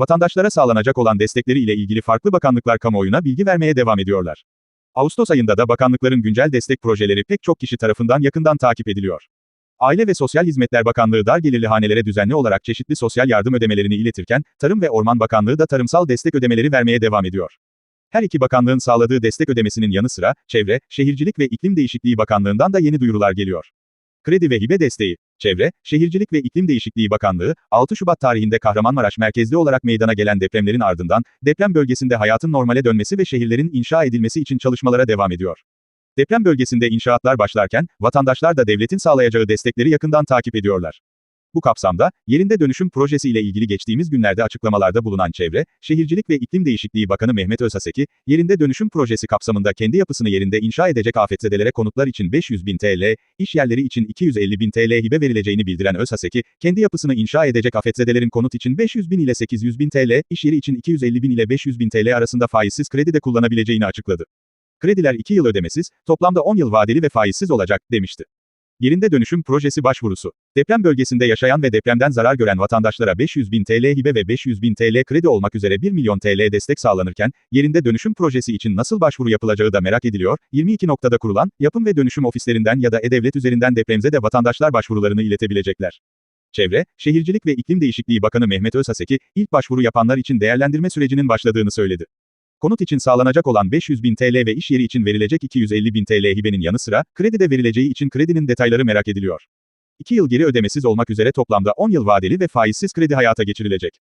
vatandaşlara sağlanacak olan destekleri ile ilgili farklı bakanlıklar kamuoyuna bilgi vermeye devam ediyorlar. Ağustos ayında da bakanlıkların güncel destek projeleri pek çok kişi tarafından yakından takip ediliyor. Aile ve Sosyal Hizmetler Bakanlığı dar gelirli hanelere düzenli olarak çeşitli sosyal yardım ödemelerini iletirken, Tarım ve Orman Bakanlığı da tarımsal destek ödemeleri vermeye devam ediyor. Her iki bakanlığın sağladığı destek ödemesinin yanı sıra, Çevre, Şehircilik ve İklim Değişikliği Bakanlığından da yeni duyurular geliyor. Kredi ve hibe desteği. Çevre, Şehircilik ve İklim Değişikliği Bakanlığı, 6 Şubat tarihinde Kahramanmaraş merkezli olarak meydana gelen depremlerin ardından, deprem bölgesinde hayatın normale dönmesi ve şehirlerin inşa edilmesi için çalışmalara devam ediyor. Deprem bölgesinde inşaatlar başlarken, vatandaşlar da devletin sağlayacağı destekleri yakından takip ediyorlar. Bu kapsamda, yerinde dönüşüm projesi ile ilgili geçtiğimiz günlerde açıklamalarda bulunan Çevre, Şehircilik ve İklim Değişikliği Bakanı Mehmet Özhaseki, yerinde dönüşüm projesi kapsamında kendi yapısını yerinde inşa edecek afetzedelere konutlar için 500 bin TL, iş yerleri için 250 bin TL hibe verileceğini bildiren Özhaseki, kendi yapısını inşa edecek afetzedelerin konut için 500 bin ile 800 bin TL, iş yeri için 250 bin ile 500 bin TL arasında faizsiz kredi de kullanabileceğini açıkladı. Krediler 2 yıl ödemesiz, toplamda 10 yıl vadeli ve faizsiz olacak, demişti. Yerinde dönüşüm projesi başvurusu. Deprem bölgesinde yaşayan ve depremden zarar gören vatandaşlara 500 bin TL hibe ve 500 bin TL kredi olmak üzere 1 milyon TL destek sağlanırken, yerinde dönüşüm projesi için nasıl başvuru yapılacağı da merak ediliyor. 22 noktada kurulan, yapım ve dönüşüm ofislerinden ya da E-Devlet üzerinden depremze de vatandaşlar başvurularını iletebilecekler. Çevre, Şehircilik ve İklim Değişikliği Bakanı Mehmet Özhaseki, ilk başvuru yapanlar için değerlendirme sürecinin başladığını söyledi. Konut için sağlanacak olan 500 bin TL ve iş yeri için verilecek 250 bin TL hibenin yanı sıra, kredi de verileceği için kredinin detayları merak ediliyor. 2 yıl geri ödemesiz olmak üzere toplamda 10 yıl vadeli ve faizsiz kredi hayata geçirilecek.